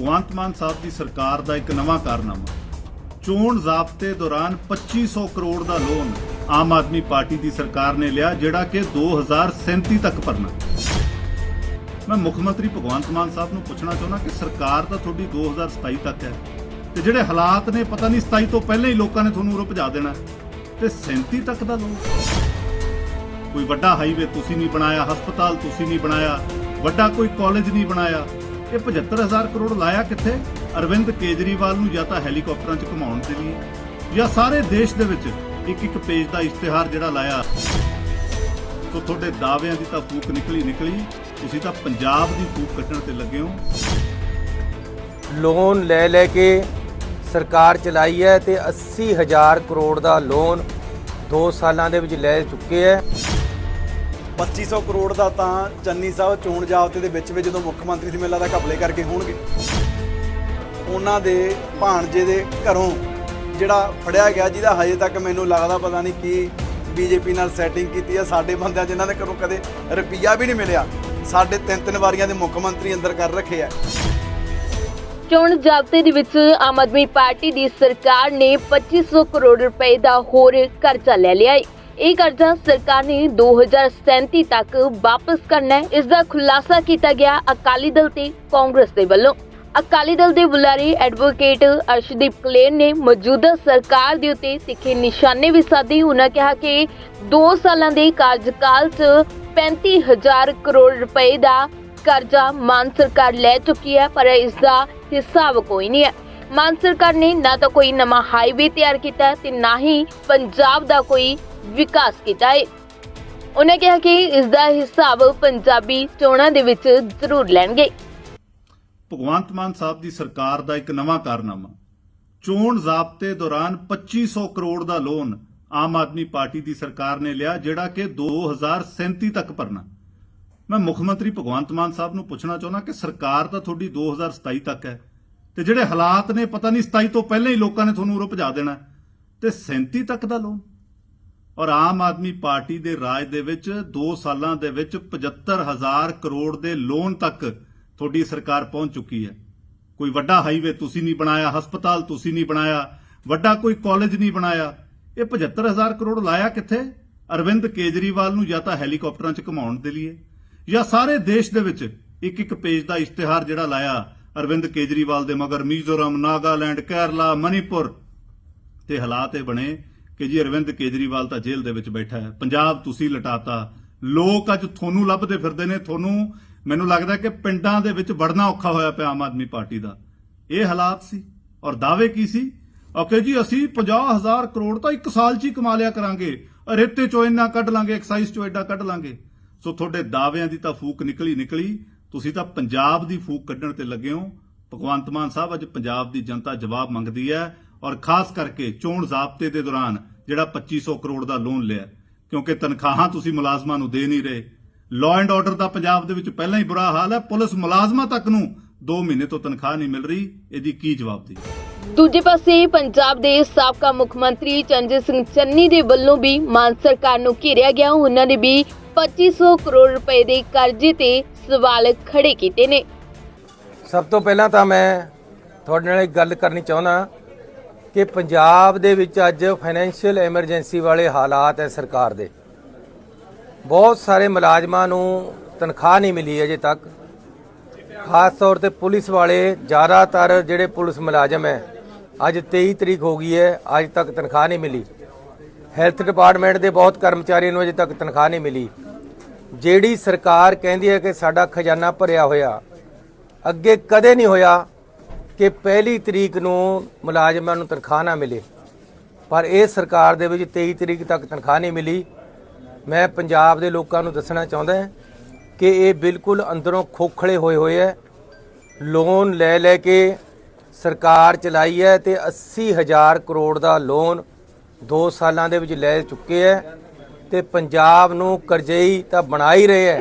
ਭਗਵੰਤ ਮਾਨ ਸਾਹਿਬ ਦੀ ਸਰਕਾਰ ਦਾ ਇੱਕ ਨਵਾਂ ਕਾਰਨਾਮਾ। ਚੋਣ ਜ਼ਾਬਤੇ ਦੌਰਾਨ 2500 ਕਰੋੜ ਦਾ ਲੋਨ ਆਮ ਆਦਮੀ ਪਾਰਟੀ ਦੀ ਸਰਕਾਰ ਨੇ ਲਿਆ, ਜਿਹੜਾ ਕਿ 2037 ਤੱਕ ਭਰਨਾ। ਮੈਂ ਮੁੱਖ ਮੰਤਰੀ ਭਗਵੰਤ ਮਾਨ ਸਾਹਿਬ ਨੂੰ ਪੁੱਛਣਾ ਚਾਹੁੰਦਾ ਕਿ ਸਰਕਾਰ ਤਾਂ ਤੁਹਾਡੀ 2027 ਤੱਕ ਹੈ ਤੇ ਜਿਹੜੇ ਹਾਲਾਤ ਨੇ ਪਤਾ ਨਹੀਂ 27 ਤੋਂ ਪਹਿਲਾਂ ਹੀ ਲੋਕਾਂ ਨੇ ਤੁਹਾਨੂੰ ਉਰੋਂ ਭਜਾ ਦੇਣਾ, ਤੇ 37 ਤੱਕ ਦਾ ਲੋਨ। ਕੋਈ ਵੱਡਾ ਹਾਈਵੇ ਤੁਸੀਂ ਨਹੀਂ ਬਣਾਇਆ, ਹਸਪਤਾਲ ਤੁਸੀਂ ਨਹੀਂ ਬਣਾਇਆ, ਵੱਡਾ ਕੋਈ ਕਾਲਜ ਨਹੀਂ ਬਣਾਇਆ ਇਹ 75000 ਕਰੋੜ ਲਾਇਆ ਕਿੱਥੇ? ਅਰਵਿੰਦ ਕੇਜਰੀਵਾਲ ਨੂੰ ਜਾਂ ਤਾਂ ਹੈਲੀਕਾਪਟਰਾਂ 'ਚ ਘੁਮਾਉਣ ਦੇ ਲਈ ਜਾਂ ਸਾਰੇ ਦੇਸ਼ ਦੇ ਵਿੱਚ ਇੱਕ ਇੱਕ ਪੇਜ ਦਾ ਇਸ਼ਤਿਹਾਰ ਜਿਹੜਾ ਲਾਇਆ। ਸੋ ਤੁਹਾਡੇ ਦਾਅਵਿਆਂ ਦੀ ਤਾਂ ਫੂਕ ਨਿਕਲੀ ਨਿਕਲੀ। ਤੁਸੀਂ ਤਾਂ ਪੰਜਾਬ ਦੀ ਫੂਕ ਕੱਢਣ ਤੇ ਲੱਗੇ ਹੋ। ਲੋਨ ਲੈ ਲੈ ਕੇ ਸਰਕਾਰ ਚਲਾਈ ਹੈ ਤੇ 80000 ਕਰੋੜ ਦਾ ਲੋਨ 2 ਸਾਲਾਂ ਦੇ ਵਿੱਚ ਲੈ ਚੁੱਕੇ ਹੈ। 2500 ਕਰੋੜ ਦਾ ਤਾਂ ਚੰਨੀ ਸਾਹਿਬ ਚੋਣ ਜਾਬਤੇ ਦੇ ਵਿੱਚ ਵਿੱਚ ਜਦੋਂ ਮੁੱਖ ਮੰਤਰੀ ਸੀ ਮੈਨੂੰ ਲੱਗਦਾ ਘਪਲੇ ਕਰਕੇ ਹੋਣਗੇ। ਉਹਨਾਂ ਦੇ ਭਾਣਜੇ ਦੇ ਘਰੋਂ ਜਿਹੜਾ ਫੜਿਆ ਗਿਆ, ਜਿਹਦਾ ਹਜੇ ਤੱਕ ਮੈਨੂੰ ਲੱਗਦਾ ਪਤਾ ਨਹੀਂ ਕੀ ਬੀਜੇਪੀ ਨਾਲ ਸੈਟਿੰਗ ਕੀਤੀ ਆ। ਸਾਡੇ ਬੰਦਿਆਂ ਜਿਨ੍ਹਾਂ ਦੇ ਘਰੋਂ ਕਦੇ ਰੁਪਈਆ ਵੀ ਨਹੀਂ ਮਿਲਿਆ। ਸਾਡੇ ਤਿੰਨ ਤਿੰਨ ਵਾਰੀਆਂ ਦੇ ਮੁੱਖ ਮੰਤਰੀ ਅੰਦਰ ਕਰ ਰੱਖੇ ਆ। ਚੋਣ ਜ਼ਾਬਤੇ ਦੇ ਵਿੱਚ ਆਮ ਆਦਮੀ ਪਾਰਟੀ ਦੀ ਸਰਕਾਰ ਨੇ 2500 ਕਰੋੜ ਰੁਪਏ ਦਾ ਹੋਰ ਕਰਜ਼ਾ ਲੈ ਲਿਆ ਹੈ। ਇਹ ਕਰਜ਼ਾ ਸਰਕਾਰ ਨੇ 2037 ਤੱਕ ਵਾਪਸ ਕਰਨਾ ਹੈ। ਇਸ ਦਾ ਖੁਲਾਸਾ ਕੀਤਾ ਗਿਆ ਅਕਾਲੀ ਦਲ ਤੇ ਕਾਂਗਰਸ ਦੇ ਵੱਲੋਂ। ਅਕਾਲੀ ਦਲ ਦੇ ਬੁਲਾਰੇ ਐਡਵੋਕੇਟ ਅਰਸ਼ਦੀਪ ਕਲੇਰ ਨੇ ਮੌਜੂਦਾ ਸਰਕਾਰ ਦੇ ਉੱਤੇ ਤਿੱਖੇ ਨਿਸ਼ਾਨੇ ਵੀ ਸਾਧੇ। ਉਹਨਾਂ ਕਿਹਾ ਕਿ 2 ਸਾਲਾਂ ਦੇ ਕਾਰਜਕਾਲ 'ਚ 35000 ਕਰੋੜ ਰੁਪਏ ਦਾ ਕਰਜ਼ਾ ਮਾਨ ਸਰਕਾਰ ਲੈ ਚੁੱਕੀ ਹੈ, ਪਰ ਇਸ ਦਾ ਹਿਸਾਬ ਕੋਈ ਨਹੀਂ ਹੈ। ਮਾਨ ਸਰਕਾਰ ਨੇ ਨਾ ਤਾਂ ਕੋਈ ਨਵਾਂ ਹਾਈਵੇ ਤਿਆਰ ਕੀਤਾ ਤੇ ਨਾ ਹੀ ਪੰਜਾਬ ਦਾ ਕੋਈ ਵਿਕਾਸ ਕੀਤਾ ਹੈ ਉਹਨੇ ਕਿਹਾ ਕਿ ਇਸ ਦਾ ਹਿਸਾਬ ਪੰਜਾਬੀ ਚੋਣਾਂ ਦੇ ਵਿੱਚ ਜ਼ਰੂਰ ਲੈਣਗੇ। ਭਗਵੰਤ ਮਾਨ ਸਾਹਿਬ ਦੀ ਸਰਕਾਰ ਦਾ ਇੱਕ ਨਵਾਂ ਕਾਰਨਾਮਾ। ਚੋਣ ਜ਼ਾਬਤੇ ਦੌਰਾਨ 2500 ਕਰੋੜ ਦਾ ਲੋਨ ਆਮ ਆਦਮੀ ਪਾਰਟੀ ਦੀ ਸਰਕਾਰ ਨੇ ਲਿਆ, ਜਿਹੜਾ ਕਿ 2037 ਤੱਕ ਭਰਨਾ। ਮੈਂ ਮੁੱਖ ਮੰਤਰੀ ਭਗਵੰਤ ਮਾਨ ਸਾਹਿਬ ਨੂੰ ਪੁੱਛਣਾ ਚਾਹੁੰਦਾ ਕਿ ਸਰਕਾਰ ਤਾਂ ਤੁਹਾਡੀ 2027 ਤੱਕ ਹੈ। ਤੇ ਜਿਹੜੇ ਹਾਲਾਤ ਨੇ, ਪਤਾ ਨਹੀਂ 27 ਤੋਂ ਪਹਿਲਾਂ ਹੀ ਲੋਕਾਂ ਨੇ ਤੁਹਾਨੂੰ ਉਰੋਂ ਭਜਾ ਦੇਣਾ। ਤੇ 37 ਤੱਕ ਦਾ ਲੋਨ। ਔਰ ਆਮ ਆਦਮੀ ਪਾਰਟੀ ਦੇ ਰਾਜ ਦੇ ਵਿੱਚ 2 ਸਾਲਾਂ ਦੇ ਵਿੱਚ 75000 ਕਰੋੜ ਦੇ ਲੋਨ ਤੱਕ ਤੁਹਾਡੀ ਸਰਕਾਰ ਪਹੁੰਚ ਚੁੱਕੀ ਹੈ। ਕੋਈ ਵੱਡਾ ਹਾਈਵੇ ਤੁਸੀਂ ਨਹੀਂ ਬਣਾਇਆ, ਹਸਪਤਾਲ ਤੁਸੀਂ ਨਹੀਂ ਬਣਾਇਆ, ਵੱਡਾ ਕੋਈ ਕਾਲਜ ਨਹੀਂ ਬਣਾਇਆ। ਇਹ 75000 ਕਰੋੜ ਲਾਇਆ ਕਿੱਥੇ? ਅਰਵਿੰਦ ਕੇਜਰੀਵਾਲ ਨੂੰ ਜਾਂ ਤਾਂ ਹੈਲੀਕਾਪਟਰਾਂ 'ਚ ਘੁਮਾਉਣ ਦੇ ਲਈ ਜਾਂ ਸਾਰੇ ਦੇਸ਼ ਦੇ ਵਿੱਚ ਇੱਕ ਇੱਕ ਪੇਜ ਦਾ ਇਸ਼ਤਿਹਾਰ ਜਿਹੜਾ ਲਾਇਆ ਅਰਵਿੰਦ ਕੇਜਰੀਵਾਲ ਦੇ ਮਗਰ ਮਿਜੋਰਮ, ਨਾਗਾਲੈਂਡ, ਕੇਰਲਾ ਮਨੀਪੁਰ ਤੇ ਹਾਲਾਤ ਇਹ ਬਣੇ ਕਿ ਜੀ ਅਰਵਿੰਦ ਕੇਜਰੀਵਾਲ ਤਾਂ ਜੇਲ੍ਹ ਦੇ ਵਿੱਚ ਬੈਠਾ ਹੈ। ਪੰਜਾਬ ਤੁਸੀਂ ਲਟਾਤਾ। ਲੋਕ ਅੱਜ ਤੁਹਾਨੂੰ ਲੱਭਦੇ ਫਿਰਦੇ ਨੇ। ਤੁਹਾਨੂੰ ਮੈਨੂੰ ਲੱਗਦਾ ਕਿ ਪਿੰਡਾਂ ਦੇ ਵਿੱਚ ਵੜਨਾ ਔਖਾ ਹੋਇਆ ਪਿਆ ਆਮ ਆਦਮੀ ਪਾਰਟੀ ਦਾ। ਇਹ ਹਾਲਾਤ ਸੀ ਔਰ ਦਾਅਵੇ ਕੀ ਸੀ? ਓਕੇ ਜੀ, ਅਸੀਂ 50000 ਕਰੋੜ ਤਾਂ ਇੱਕ ਸਾਲ 'ਚ ਹੀ ਕਮਾ ਲਿਆ ਕਰਾਂਗੇ। ਰੇਤੇ ਚੋਂ ਇੰਨਾ ਕੱਢ ਲਾਂਗੇ ਐਕਸਾਈਜ਼ ਚੋਂ ਐਡਾ ਕੱਢ ਲਾਂਗੇ। ਸੋ ਤੁਹਾਡੇ ਦਾਅਵਿਆਂ ਦੀ ਤਾਂ ਫੂਕ ਨਿਕਲੀ ਨਿਕਲੀ। ਤੁਸੀਂ ਤਾਂ ਪੰਜਾਬ ਦੀ ਫੂਕ ਕੱਢਣ ਤੇ ਲੱਗੇ ਹੋ। ਭਗਵੰਤ ਮਾਨ ਸਾਹਿਬ ਅੱਜ ਪੰਜਾਬ ਦੀ ਜਨਤਾ ਜਵਾਬ ਮੰਗਦੀ ਹੈ ਔਰ ਖਾਸ ਕਰਕੇ ਚੋਣ ਜ਼ਾਬਤੇ ਦੇ ਦੌਰਾਨ ਜਿਹੜਾ 2500 ਕਰੋੜ ਦਾ ਲੋਨ ਲਿਆ ਕਿਉਂਕਿ ਤਨਖਾਹਾਂ ਤੁਸੀਂ ਮੁਲਾਜ਼ਮਾਂ ਨੂੰ ਦੇ ਨਹੀਂ ਰਹੇ। ਲਾਅ ਐਂਡ ਆਰਡਰ ਦਾ ਪੰਜਾਬ ਦੇ ਵਿੱਚ ਪਹਿਲਾਂ ਹੀ ਬੁਰਾ ਹਾਲ ਹੈ। ਪੁਲਿਸ ਮੁਲਾਜ਼ਮਾਂ ਤੱਕ ਨੂੰ 2 ਮਹੀਨੇ ਤੋਂ ਤਨਖਾਹ ਨਹੀਂ ਮਿਲ ਰਹੀ। ਇਹਦੀ ਕੀ ਜਵਾਬ ਦੀ ਦੂਜੇ ਪਾਸੇ ਪੰਜਾਬ ਦੇ ਸਾਬਕਾ ਮੁੱਖ ਮੰਤਰੀ ਚੰਜੇ ਸਿੰਘ ਚੰਨੀ ਦੇ ਵੱਲੋਂ ਵੀ ਮਾਨ ਸਰਕਾਰ ਨੂੰ ਘੇਰਿਆ ਗਿਆ। ਉਹਨਾਂ ਨੇ ਵੀ 2500 ਕਰੋੜ ਰੁਪਏ ਦੇ ਕਰਜ਼ੇ ਤੇ ਸਵਾਲ ਖੜੇ ਕੀਤੇ ਨੇ ਸਭ ਤੋਂ ਪਹਿਲਾਂ ਤਾਂ ਮੈਂ ਤੁਹਾਡੇ ਨਾਲ ਇੱਕ ਗੱਲ ਕਰਨੀ ਚਾਹੁੰਦਾ ਕਿ ਪੰਜਾਬ ਦੇ ਵਿੱਚ ਅੱਜ ਫਾਈਨੈਂਸ਼ੀਅਲ ਐਮਰਜੈਂਸੀ ਵਾਲੇ ਹਾਲਾਤ ਹੈ ਸਰਕਾਰ ਦੇ ਬਹੁਤ ਸਾਰੇ ਮੁਲਾਜ਼ਮਾਂ ਨੂੰ ਤਨਖਾਹ ਨਹੀਂ ਮਿਲੀ ਅਜੇ ਤੱਕ ਖਾਸ ਤੌਰ ਤੇ ਪੁਲਿਸ ਵਾਲੇ ਜ਼ਿਆਦਾਤਰ ਜਿਹੜੇ ਪੁਲਿਸ ਮੁਲਾਜ਼ਮ ਹੈ ਅੱਜ 23 ਤਰੀਕ ਹੋ ਗਈ ਹੈ ਅੱਜ ਤੱਕ ਤਨਖਾਹ ਨਹੀਂ ਮਿਲੀ ਹੈਲਥ ਡਿਪਾਰਟਮੈਂਟ ਦੇ ਬਹੁਤ ਕਰਮਚਾਰੀਆਂ ਨੂੰ ਅਜੇ ਤੱਕ ਤਨਖਾਹ ਨਹੀਂ ਮਿਲੀ। ਜਿਹੜੀ ਸਰਕਾਰ ਕਹਿੰਦੀ ਹੈ ਕਿ ਸਾਡਾ ਖਜ਼ਾਨਾ ਭਰਿਆ ਹੋਇਆ, ਅੱਗੇ ਕਦੇ ਨਹੀਂ ਹੋਇਆ ਕਿ ਪਹਿਲੀ ਤਰੀਕ ਨੂੰ ਮੁਲਾਜ਼ਮਾਂ ਨੂੰ ਤਨਖਾਹ ਨਾ ਮਿਲੇ। ਪਰ ਇਹ ਸਰਕਾਰ ਦੇ ਵਿੱਚ 23 ਤਰੀਕ ਤੱਕ ਤਨਖਾਹ ਨਹੀਂ ਮਿਲੀ। ਮੈਂ ਪੰਜਾਬ ਦੇ ਲੋਕਾਂ ਨੂੰ ਦੱਸਣਾ ਚਾਹੁੰਦਾ ਹਾਂ ਕਿ ਇਹ ਬਿਲਕੁਲ ਅੰਦਰੋਂ ਖੋਖਲੇ ਹੋਏ ਹੋਏ ਹੈ। ਲੋਨ ਲੈ ਲੈ ਕੇ ਸਰਕਾਰ ਚਲਾਈ ਹੈ ਤੇ 80000 ਕਰੋੜ ਦਾ ਲੋਨ 2 ਸਾਲਾਂ ਦੇ ਵਿੱਚ ਲੈ ਚੁੱਕੇ ਹੈ ਤੇ ਪੰਜਾਬ ਨੂੰ ਕਰਜ਼ਈ ਤਾਂ ਬਣਾ ਹੀ ਰਹੇ ਹੈ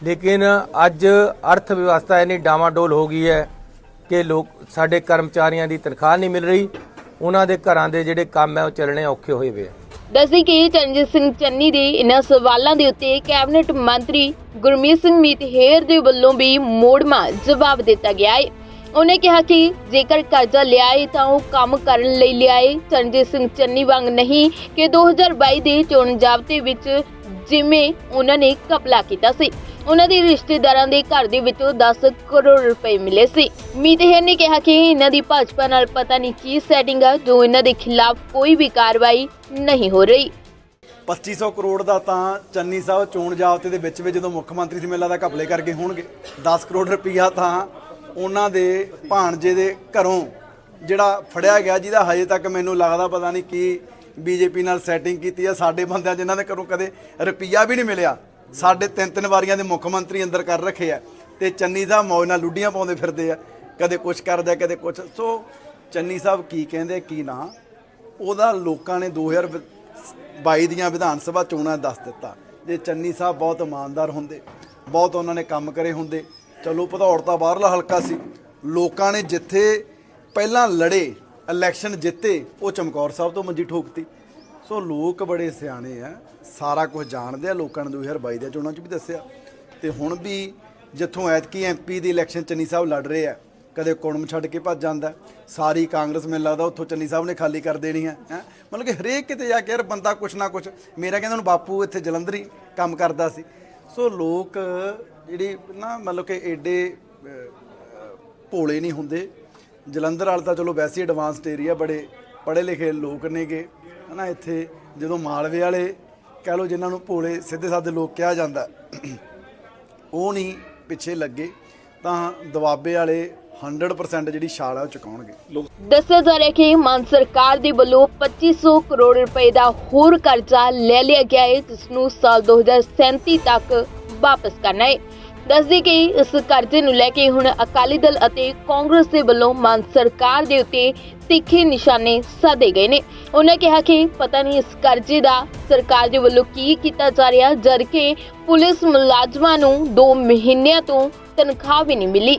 ਲੇਕਿਨ ਅੱਜ ਅਰਥ ਵਿਵਸਥਾ ਇੰਨੀ ਡਾਵਾਡੋਲ ਹੋ ਗਈ ਹੈ ਕਿ ਲੋਕ, ਸਾਡੇ ਕਰਮਚਾਰੀਆਂ ਦੀ ਤਨਖਾਹ ਨਹੀਂ ਮਿਲ ਰਹੀ। ਉਹਨਾਂ ਦੇ ਘਰਾਂ ਦੇ ਜਿਹੜੇ ਕੰਮ ਹੈ ਉਹ ਚੱਲਣੇ ਔਖੇ ਹੋਏ ਵੇ ਦੱਸਦੀ ਕਿ ਚੰਜੀਤ ਸਿੰਘ ਚੰਨੀ ਦੇ ਇਨ੍ਹਾਂ ਸਵਾਲਾਂ ਦੇ ਉੱਤੇ ਕੈਬਨਿਟ ਮੰਤਰੀ ਗੁਰਮੀਤ ਸਿੰਘ ਮੀਤ ਹੇਰ ਦੇ ਵੱਲੋਂ ਵੀ ਮੋੜਮਾ ਜਵਾਬ ਦਿੱਤਾ ਗਿਆ ਹੈ ਉਹਨੇ ਕਿਹਾ ਕਿ ਜੇਕਰ ਕਰਜ਼ਾ ਲਿਆਏ ਤਾਂ ਉਹ ਕੰਮ ਕਰਨ ਲਈ ਲਿਆਏ। ਚਰਨਜੀਤ ਸਿੰਘ ਚੰਨੀ ਵਾਂਗ ਨਹੀਂ ਕਿ 2022 ਦੇ ਚੋਣ ਜ਼ਾਬਤੇ ਵਿੱਚ ਜਿਵੇਂ ਉਹਨਾਂ ਨੇ ਕਪਲਾ ਕੀਤਾ ਸੀ। ਉਹਨਾਂ ਦੇ ਰਿਸ਼ਤੇਦਾਰਾਂ ਦੇ ਘਰ ਦੇ ਵਿੱਚੋਂ 10 ਕਰੋੜ ਰੁਪਏ ਮਿਲੇ ਸੀ। ਮੀਤਹਿਰ ਨੇ ਕਿਹਾ ਕਿ ਇਹਨਾਂ ਦੀ ਭਾਜਪਾ ਨਾਲ ਪਤਾ ਨਹੀਂ ਕੀ ਸੈਟਿੰਗ ਆ, ਜੋ ਇਹਨਾਂ ਦੇ ਖਿਲਾਫ ਕੋਈ ਵੀ ਕਾਰਵਾਈ ਨਹੀਂ ਹੋ ਰਹੀ। 2500 ਕਰੋੜ ਦਾ ਤਾਂ ਚੰਨੀ ਸਾਹਿਬ ਚੋਣ ਜਾਬਤੇ ਦੇ ਵਿੱਚ ਵਿੱਚ ਜਦੋਂ ਮੁੱਖ ਮੰਤਰੀ ਸੀ ਮੇਲਾ ਦਾ ਘਪਲੇ ਕਰਕੇ ਹੋਣਗੇ 10 ਕਰੋੜ ਰੁਪਈਆ ਤਾਂ ਉਹਨਾਂ ਦੇ ਭਾਣਜੇ ਦੇ ਘਰੋਂ ਜਿਹੜਾ ਫੜਿਆ ਗਿਆ, ਜਿਹਦਾ ਹਜੇ ਤੱਕ ਮੈਨੂੰ ਲੱਗਦਾ ਪਤਾ ਨਹੀਂ ਕੀ ਬੀਜੇਪੀ ਨਾਲ ਸੈਟਿੰਗ ਕੀਤੀ ਆ। ਸਾਡੇ ਬੰਦਿਆਂ ਜਿਨ੍ਹਾਂ ਦੇ ਘਰੋਂ ਕਦੇ ਰੁਪਈਆ ਵੀ ਨਹੀਂ ਮਿਲਿਆ। ਸਾਡੇ ਤਿੰਨ ਤਿੰਨ ਵਾਰੀਆਂ ਦੇ ਮੁੱਖ ਮੰਤਰੀ ਅੰਦਰ ਕਰ ਰੱਖੇ ਆ ਤੇ ਚੰਨੀ ਸਾਹਿਬ ਮੌਜ ਨਾਲ ਲੁੱਡੀਆਂ ਪਾਉਂਦੇ ਫਿਰਦੇ ਆ। ਕਦੇ ਕੁਛ ਕਰਦੇ, ਕਦੇ ਕੁਛ। ਸੋ ਚੰਨੀ ਸਾਹਿਬ ਕੀ ਕਹਿੰਦੇ, ਕੀ ਨਾ, ਉਹਦਾ ਲੋਕਾਂ ਨੇ 2022 ਦੀਆਂ ਵਿਧਾਨ ਸਭਾ ਚੋਣਾਂ ਦੱਸ ਦਿੱਤਾ। ਜੇ ਚੰਨੀ ਸਾਹਿਬ ਬਹੁਤ ਇਮਾਨਦਾਰ ਹੁੰਦੇ, ਬਹੁਤ ਉਹਨਾਂ ਨੇ ਕੰਮ ਕਰੇ ਹੁੰਦੇ ਚਲੋ ਭਦੌੜ ਤਾਂ ਬਾਹਰਲਾ ਹਲਕਾ ਸੀ। ਲੋਕਾਂ ਨੇ ਜਿੱਥੇ ਪਹਿਲਾਂ ਲੜੇ ਇਲੈਕਸ਼ਨ ਜਿੱਤੇ, ਉਹ ਚਮਕੌਰ ਸਾਹਿਬ ਤੋਂ ਮੰਜੀ ਠੋਕਤੀ। ਸੋ ਲੋਕ ਬੜੇ ਸਿਆਣੇ ਆ, ਸਾਰਾ ਕੁਝ ਜਾਣਦੇ ਆ, ਲੋਕਾਂ ਨੇ 2022 ਦੇ ਚੋਣਾਂ 'ਚ ਵੀ ਦੱਸਿਆ। ਤੇ ਹੁਣ ਵੀ ਜਿੱਥੋਂ ਐਤਕੀ ਐਮਪੀ ਦੀ ਇਲੈਕਸ਼ਨ ਚੰਨੀ ਸਾਹਿਬ ਲੜ ਰਹੇ ਆ, ਕਦੇ ਕੁੜਮ ਛੱਡ ਕੇ ਭੱਜ ਜਾਂਦਾ, ਸਾਰੀ ਕਾਂਗਰਸ ਮੈਨੂੰ ਲੱਗਦਾ ਉੱਥੋਂ ਚੰਨੀ ਸਾਹਿਬ ਨੇ ਖਾਲੀ ਕਰ ਦੇਣੀ ਹੈ ਹੈਂ। ਮਤਲਬ ਕਿ ਹਰੇਕ ਕਿਤੇ ਜਾ ਕੇ ਯਾਰ ਬੰਦਾ ਕੁਛ ਨਾ ਕੁਛ, ਮੇਰਾ ਕਹਿੰਦਾ ਹੁਣ ਬਾਪੂ ਇੱਥੇ ਜਲੰਧਰੀ ਕੰਮ ਕਰਦਾ ਸੀ। ਸੋ ਲੋਕ ਜਿਹੜੀ ਨਾ ਮਤਲਬ ਕਿ ਐਡੇ ਭੋਲੇ ਨਹੀਂ ਹੁੰਦੇ। ਜਲੰਧਰ ਵਾਲ ਤਾਂ ਚਲੋ ਵੈਸੇ ਹੀ ਐਡਵਾਂਸਡ ਏਰੀਆ ਬੜੇ ਪੜ੍ਹੇ ਲਿਖੇ ਲੋਕ ਨੇਗੇ। ਹਨਾ, ਇੱਥੇ ਜਦੋਂ ਮਾਲਵੇ ਵਾਲੇ ਕਹਿ ਲਓ ਜਿਨ੍ਹਾਂ ਨੂੰ ਭੋਲੇ ਸਿੱਧੇ ਸਾਦੇ ਲੋਕ ਕਿਹਾ ਜਾਂਦਾ, ਉਹ ਨਹੀਂ ਪਿੱਛੇ ਲੱਗੇ। ਤਾਂ ਦਵਾਬੇ ਵਾਲੇ 100% ਜਿਹੜੀ ਛਾਲ ਆ ਉਹ ਚੁਕਾਉਣਗੇ। ਦੱਸਿਆ ਜਾ ਰਿਹਾ ਕਿ ਮਾਨ ਸਰਕਾਰ ਦੇ ਵੱਲੋਂ 2500 ਕਰੋੜ ਰੁਪਏ ਦਾ ਹੋਰ ਕਰਜ਼ਾ ਲੈ ਲਿਆ ਗਿਆ ਹੈ, ਜਿਸ ਨੂੰ ਸਾਲ 2037 ਤੱਕ ਵਾਪਸ ਕਰਨਾ ਹੈ। ਦੱਸਦੇ ਕਿ ਇਸ ਕਰਜ਼ੇ ਨੂੰ ਲੈ ਕੇ ਹੁਣ ਅਕਾਲੀ ਦਲ ਅਤੇ ਕਾਂਗਰਸ ਦੇ ਵੱਲੋਂ ਮਾਨ ਸਰਕਾਰ ਦੇ ਉੱਤੇ ਤਿੱਖੇ ਨਿਸ਼ਾਨੇ ਸਾਧੇ ਗਏ ਨੇ। ਉਹਨਾਂ ਕਿਹਾ ਕਿ ਪਤਾ ਨਹੀਂ ਇਸ ਕਰਜ਼ੇ ਦਾ ਸਰਕਾਰ ਦੇ ਵੱਲੋਂ ਕੀ ਕੀਤਾ ਜਾ ਰਿਹਾ ਜਦ ਕਿ ਪੁਲਿਸ ਮੁਲਾਜ਼ਮਾਂ ਨੂੰ 2 ਮਹੀਨਿਆਂ ਤੋਂ ਤਨਖਾਹ ਵੀ ਨਹੀਂ ਮਿਲੀ।